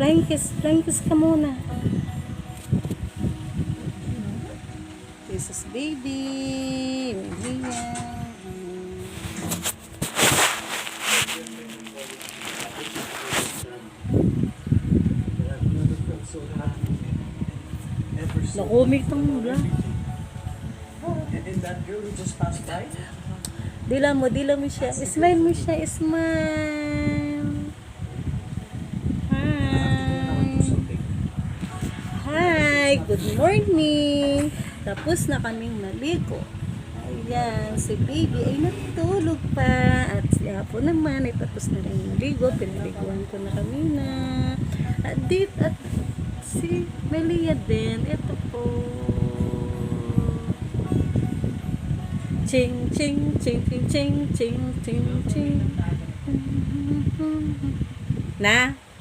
Flying kiss, flying kiss ka muna. Jesus baby. Malia. Nakumik tong mula. And that girl who just passed by? Dila mo, dila mo siya. Smile mo siya, smile. Hi, good morning. Tapos na kaming naligo. Ayan, si baby ay natulog pa. At si Apo naman ay tapos na rin naligo. Pinaliguan ko na kami na. At dit, at si Melia din. Ito po. Ching, ching, ching, ching, ching, ching, ching, ching. Na?